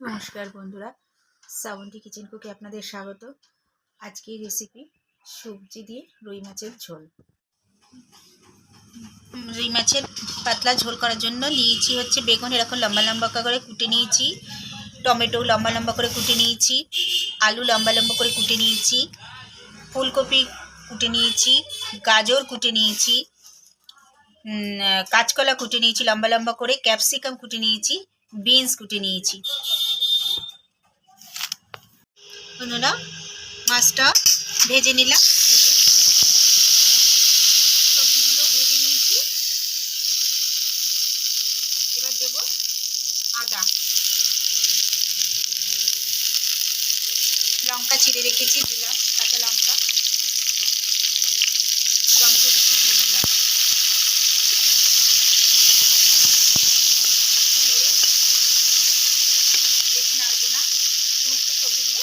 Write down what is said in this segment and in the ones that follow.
নমস্কার বন্ধুরা, শ্রাবন্তী কিচেন কুকে আপনাদের স্বাগত। আজকের রেসিপি সবজি দিয়ে রুই মাছের ঝোল। রুই মাছের পাতলা ঝোল করার জন্য নিয়েছি হচ্ছে বেগুন, এরকম লম্বা লম্বা করে কুটে নিয়েছি। টমেটো লম্বা লম্বা করে কুটে নিয়েছি, আলু লম্বা লম্বা করে কুটে নিয়েছি, ফুলকপি কুটে নিয়েছি, গাজর কুটে নিয়েছি কাঁচকলা কুটে নিয়েছি লম্বা লম্বা করে, ক্যাপসিকাম কুটে নিয়েছি, বিনস কুটে নিয়েছি। বন্ধুরা মাছটা ভেজে নিলাম। সবজিগুলো ভেজে নিয়েছি। এবার দেব আদা। লঙ্কা চিড়ে রেখেছি, দিলাম কাঁচা লঙ্কা। টমেটো কিছু দিয়ে দিলাম নেড়ে বেশি নাড়বো না সমস্ত সবজিগুলো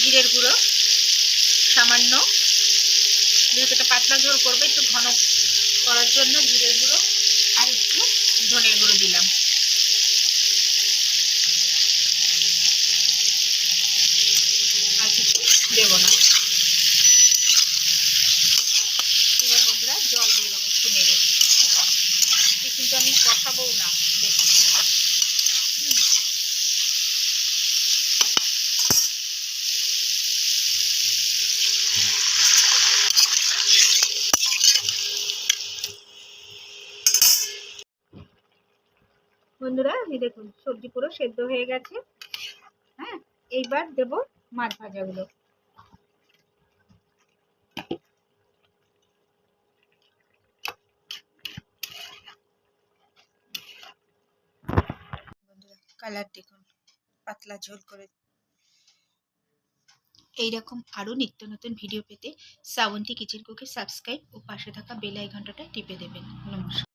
জিরের গুঁড়ো, সামান্য। যেহেতু এটা পাতলা ঝোল করবে, একটু ঘন করার জন্য জিরের গুঁড়ো আর একটু ধনের গুঁড়ো দিলাম। আর কিছু দেবো না। বন্ধুরা জল দিয়ে দেবো একটু নেড়ে। কিন্তু আমি কষাবো না বেশি। বন্ধুরা, এই দেখুন, সবজি পুরো সেদ্ধ হয়ে গেছে। হ্যাঁ এইবার দেব মাছ ভাজাগুলো। কালার দেখুন, পাতলা ঝোল করে। এইরকম আরও নিত্য নতুন ভিডিও পেতে শ্রাবন্তী কিচেন কুকে সাবস্ক্রাইব ও পাশে থাকা বেল আইকনটা টিপে দেবেন। নমস্কার।